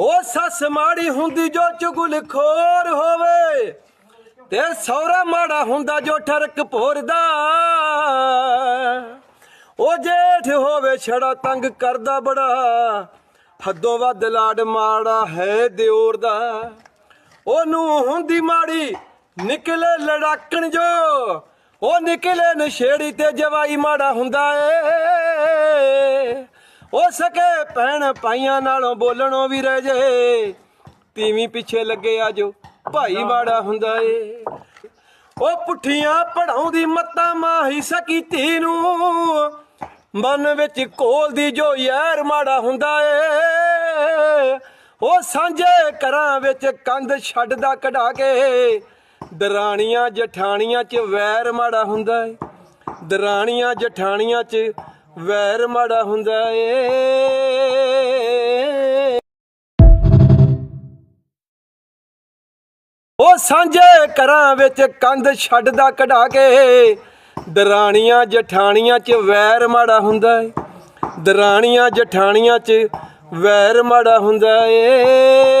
ਉਹ ਸੱਸ ਮਾੜੀ ਹੁੰਦੀ ਜੋ ਚੁਗਲ ਖੋਰ ਹੋਵੇ, ਤੇ ਸੌਰਾ ਮਾੜਾ ਹੁੰਦਾ ਜੋ ਠਰਕ ਭੋਰਦਾ। ਉਹ ਜੇਠ ਹੋਵੇ ਛੜਾ ਤੰਗ ਕਰਦਾ ਬੜਾ, ਹੱਦੋਂ ਵੱਧ ਲਾਡ ਮਾੜਾ ਹੈ ਦਿਓਰ ਦਾ ਉਹਨੂੰ ਹੁੰਦੀ ਮਾੜੀ, ਨਿਕਲੇ ਲੜਾਕਣ ਜੋ, ਉਹ ਨਿਕਲੇ ਨਸ਼ੇੜੀ ਤੇ ਜਵਾਈ ਮਾੜਾ ਹੁੰਦਾ ਏ। ਉਹ ਸਕੇ ਭੈਣ ਭਾਈਆਂ ਨਾਲੋਂ ਬੋਲਣੋਂ ਵੀ ਰਹਿ ਜੇ। ਤੀਵੀਂ ਪਿੱਛੇ ਲੱਗੇ ਆ ਜੋ ਭਾਈ ਮਾੜਾ ਹੁੰਦਾ ਏ। ਉਹ ਪੁੱਠੀਆਂ ਪੜਾਉਂਦੀ ਮੱਤਾਂ ਮਾਹੀ ਸਕੀ ਧੀ ਨੂੰ। ਮਨ ਵਿੱਚ ਕੋਲਦੀ ਜੋ ਯਾਰ ਮਾੜਾ ਹੁੰਦਾ ਏ। ਉਹ ਸਾਂਝੇ ਘਰਾਂ ਵਿੱਚ ਕੰਧ ਛੱਡਦਾ ਕਢਾ ਕੇ। ਦਰਾਣੀਆਂ ਜਠਾਣੀਆਂ 'ਚ ਵੈਰ ਮਾੜਾ ਹੁੰਦਾ ਏ। ਦਰਾਣੀਆਂ ਜਠਾਣੀਆਂ 'ਚ ਵੈਰ ਮਾੜਾ ਹੁੰਦਾ ਏ। ਉਹ ਸਾਂਝੇ ਘਰਾਂ ਵਿੱਚ ਕੰਧ ਛੱਡਦਾ ਕਢਾ ਕੇ, ਦਰਾਣੀਆਂ ਜਠਾਣੀਆਂ 'ਚ ਵੈਰ ਮਾੜਾ ਹੁੰਦਾ ਏ। ਦਰਾਣੀਆਂ ਜਠਾਣੀਆਂ 'ਚ ਵੈਰ ਮਾੜਾ ਹੁੰਦਾ ਏ।